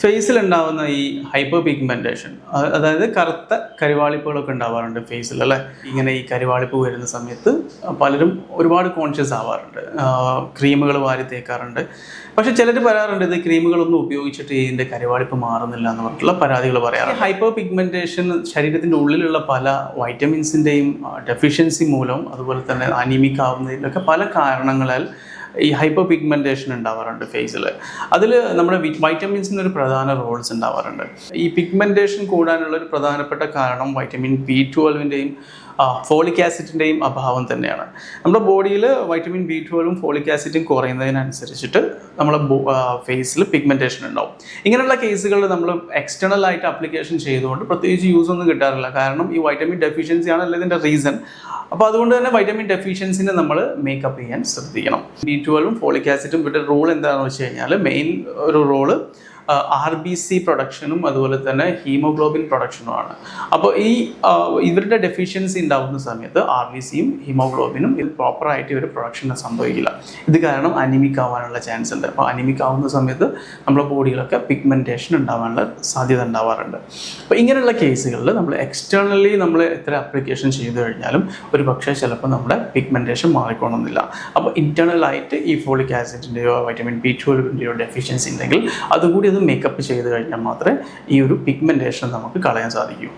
ഫേസിൽ ഉണ്ടാവുന്ന ഈ ഹൈപ്പർ പിഗ്മെന്റേഷൻ അതായത് കറുത്ത കരിവാളിപ്പുകളൊക്കെ ഉണ്ടാവാറുണ്ട് ഫേസിൽ അല്ലേ? ഇങ്ങനെ ഈ കരിവാളിപ്പ് വരുന്ന സമയത്ത് പലരും ഒരുപാട് കോൺഷ്യസ് ആവാറുണ്ട്. ക്രീമുകൾ വാരി തേക്കാറുണ്ട്. പക്ഷെ ചിലർ പറയാറുണ്ട് ഇത് ക്രീമുകളൊന്നും ഉപയോഗിച്ചിട്ട് ഇതിന്റെ കരിവാളിപ്പ് മാറുന്നില്ല എന്ന് പറഞ്ഞിട്ടുള്ള പരാതികൾ പറയാറുണ്ട്. ഹൈപ്പർ പിഗ്മെന്റേഷൻ ശരീരത്തിന്റെ ഉള്ളിലുള്ള പല വൈറ്റമിൻസിന്റെയും ഡെഫിഷ്യൻസി മൂലം അതുപോലെ തന്നെ അനീമിക് ആവുന്നതിലൊക്കെ പല കാരണങ്ങളാൽ ഈ ഹൈപ്പർ പിഗ്മെന്റേഷൻ ഉണ്ടാവാറുണ്ട് ഫേസിൽ അതിൽ നമ്മുടെ വൈറ്റമിൻസിന് ഒരു പ്രധാന റോൾസ് ഉണ്ടാവാറുണ്ട്. ഈ പിഗ്മെന്റേഷൻ കൂടാനുള്ള ഒരു പ്രധാനപ്പെട്ട കാരണം വൈറ്റമിൻ ബി ട്വൽവിന്റെയും ഫോളിക് ആസിഡിന്റെയും അഭാവം തന്നെയാണ്. നമ്മുടെ ബോഡിയിൽ വൈറ്റമിൻ ബി ട്വൽവും ഫോളിക് ആസിഡും കുറയുന്നതിനനുസരിച്ചിട്ട് നമ്മുടെ ഫേസിൽ പിഗ്മെന്റേഷൻ ഉണ്ടാവും. ഇങ്ങനെയുള്ള കേസുകളിൽ നമ്മൾ എക്സ്റ്റേണൽ ആയിട്ട് അപ്ലിക്കേഷൻ ചെയ്തുകൊണ്ട് പ്രത്യേകിച്ച് യൂസ് ഒന്നും കിട്ടാറില്ല. കാരണം ഈ വൈറ്റമിൻ ഡെഫിഷ്യൻസി ആണല്ലോ ഇതിന്റെ റീസൺ അപ്പോൾ അതുകൊണ്ട് തന്നെ വൈറ്റമിൻ ഡെഫിഷ്യൻസിനെ നമ്മൾ മേക്കപ്പ് ചെയ്യാൻ ശ്രദ്ധിക്കണം. ബി ട്വൽവും ഫോളിക് ആസിഡും ഇവിടെ റോൾ എന്താണെന്ന് വെച്ച് കഴിഞ്ഞാൽ മെയിൻ ഒരു റോൾ ആർ ബി സി പ്രൊഡക്ഷനും അതുപോലെ തന്നെ ഹീമോഗ്ലോബിൻ പ്രൊഡക്ഷനുമാണ് അപ്പോൾ ഈ ഇവരുടെ ഡെഫിഷ്യൻസി ഉണ്ടാകുന്ന സമയത്ത് ആർ ബി സിയും ഹീമോഗ്ലോബിനും ഇത് പ്രോപ്പറായിട്ട് ഇവർ പ്രൊഡക്ഷൻ സംഭവിക്കില്ല. ഇത് കാരണം അനിമിക് ആവാനുള്ള ചാൻസ് ഉണ്ട്. അപ്പോൾ അനിമിക് ആവുന്ന സമയത്ത് നമ്മുടെ ബോഡികളൊക്കെ പിഗ്മെന്റേഷൻ ഉണ്ടാവാനുള്ള സാധ്യത ഉണ്ടാവാറുണ്ട്. അപ്പോൾ ഇങ്ങനെയുള്ള കേസുകളിൽ നമ്മൾ എക്സ്റ്റേണലി നമ്മൾ എത്ര അപ്ലിക്കേഷൻ ചെയ്തു കഴിഞ്ഞാലും ഒരു പക്ഷേ ചിലപ്പോൾ നമ്മുടെ പിഗ്മെന്റേഷൻ മാറിക്കോണമെന്നില്ല അപ്പോൾ ഇന്റേർണലായിട്ട് ഈ ഫോളിക് ആസിഡിന്റെയോ വൈറ്റമിൻ ബി ട്വൽവിന്റെയോ ഡെഫിഷ്യൻസി ഉണ്ടെങ്കിൽ അതുകൂടി അത് മേക്കപ്പ് ചെയ്ത് കഴിഞ്ഞാൽ മാത്രമേ ഈ ഒരു പിഗ്മെന്റേഷൻ നമുക്ക് കളയാൻ സാധിക്കൂ.